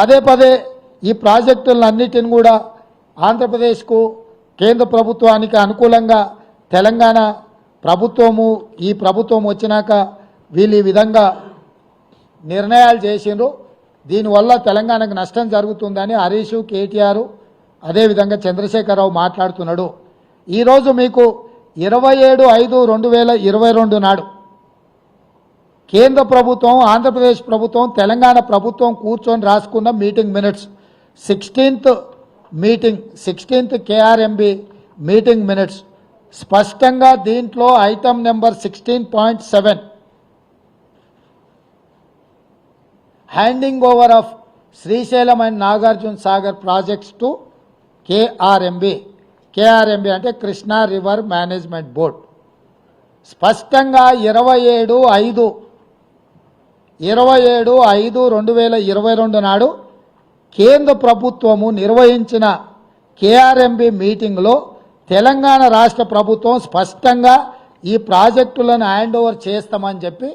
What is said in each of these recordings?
పదే పదే ఈ ప్రాజెక్టులన్నిటిని కూడా ఆంధ్రప్రదేశ్కు కేంద్ర ప్రభుత్వానికి అనుకూలంగా తెలంగాణ ప్రభుత్వము ఈ ప్రభుత్వం వచ్చినాక వీళ్ళు ఈ విధంగా నిర్ణయాలు చేసిండ్రు. దీనివల్ల తెలంగాణకు నష్టం జరుగుతుందని హరీష్ కేటీఆర్ అదేవిధంగా చంద్రశేఖరరావు మాట్లాడుతున్నాడు. ఈరోజు మీకు ఇరవై ఏడు ఐదు రెండు వేల ఇరవై రెండు నాడు కేంద్ర ప్రభుత్వం ఆంధ్రప్రదేశ్ ప్రభుత్వం తెలంగాణ ప్రభుత్వం కూర్చొని రాసుకున్న meeting minutes. Sixteenth meeting sixteenth KRMB meeting minutes. స్పష్టంగా దీంట్లో item number sixteen point seven. Handing over of Srisailam and Nagarjuna Sagar projects to KRMB. KRMB అంటే కృష్ణా రివర్ మేనేజ్మెంట్ బోర్డ్. స్పష్టంగా ఇరవై ఏడు ఐదు ఇరవై ఏడు ఐదు రెండు వేల ఇరవై రెండు నాడు కేంద్ర ప్రభుత్వము నిర్వహించిన కేఆర్ఎంబి మీటింగ్లో తెలంగాణ రాష్ట్ర ప్రభుత్వం స్పష్టంగా ఈ ప్రాజెక్టులను హ్యాండ్ ఓవర్ చేస్తామని చెప్పి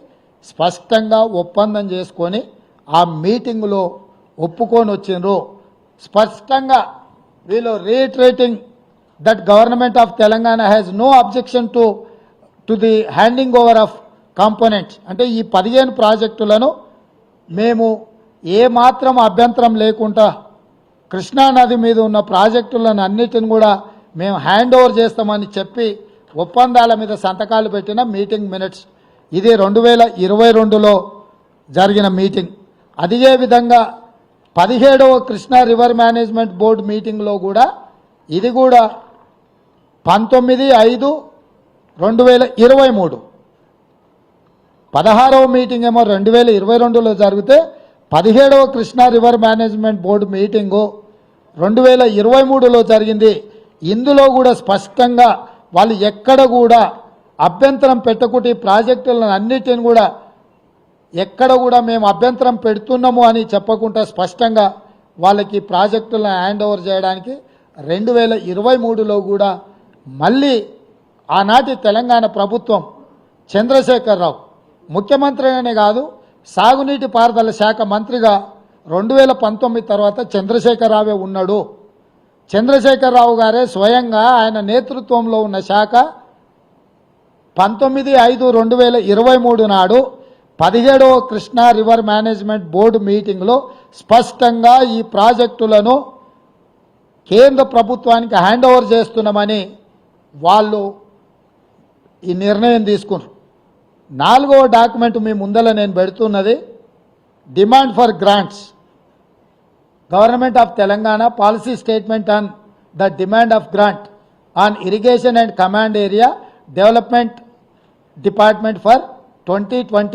స్పష్టంగా ఒప్పందం చేసుకొని ఆ మీటింగ్లో ఒప్పుకొని వచ్చిండ్రు. స్పష్టంగా వీళ్ళు reiterating that government of Telangana has no objection to to the handing over of components అంటే ఈ పదిహేను ప్రాజెక్టులను మేము ఏ మాత్రం అభ్యంతరం లేకుండా కృష్ణానది మీద ఉన్న ప్రాజెక్టులను అన్నిటిని కూడా మేము హ్యాండ్ ఓవర్ చేస్తామని చెప్పి ఒప్పందాల మీద సంతకాలు పెట్టిన మీటింగ్ మినిట్స్. ఇది రెండు వేల ఇరవై రెండులో జరిగిన మీటింగ్. అదే విధంగా పదిహేడవ కృష్ణా రివర్ మేనేజ్మెంట్ బోర్డు మీటింగ్లో కూడా ఇది కూడా పంతొమ్మిది ఐదు రెండు వేల ఇరవై మూడు. పదహారవ మీటింగ్ ఏమో రెండు వేల ఇరవై రెండులో జరిగితే పదిహేడవ Krishna river management board meeting రెండు వేల ఇరవై మూడులో జరిగింది. ఇందులో కూడా స్పష్టంగా వాళ్ళు ఎక్కడ కూడా అభ్యంతరం పెట్టకుండా ఈ ప్రాజెక్టులను అన్నిటిని కూడా ఎక్కడ కూడా మేము అభ్యంతరం పెడుతున్నాము అని చెప్పకుండా స్పష్టంగా వాళ్ళకి ప్రాజెక్టులను హ్యాండ్ ఓవర్ చేయడానికి రెండు వేల ఇరవై మూడులో కూడా మళ్ళీ ఆనాటి తెలంగాణ ప్రభుత్వం చంద్రశేఖరరావు ముఖ్యమంత్రి అనే కాదు సాగునీటి పారుదల శాఖ మంత్రిగా రెండు వేల పంతొమ్మిది తర్వాత చంద్రశేఖరరావే ఉన్నాడు. చంద్రశేఖరరావు గారే స్వయంగా ఆయన నేతృత్వంలో ఉన్న శాఖ పంతొమ్మిది ఐదు రెండు వేల ఇరవై మూడు నాడు పదిహేడవ కృష్ణా రివర్ మేనేజ్మెంట్ బోర్డు మీటింగ్లో స్పష్టంగా ఈ ప్రాజెక్టులను కేంద్ర ప్రభుత్వానికి హ్యాండ్ ఓవర్ చేస్తున్నామని వాళ్ళు ఈ నిర్ణయం తీసుకున్నారు. నాలుగవ డాక్యుమెంట్ మీ ముందర నేను పెడుతున్నది demand for grants. Government of Telangana policy statement on the demand of grant on irrigation and command area development department for twenty twenty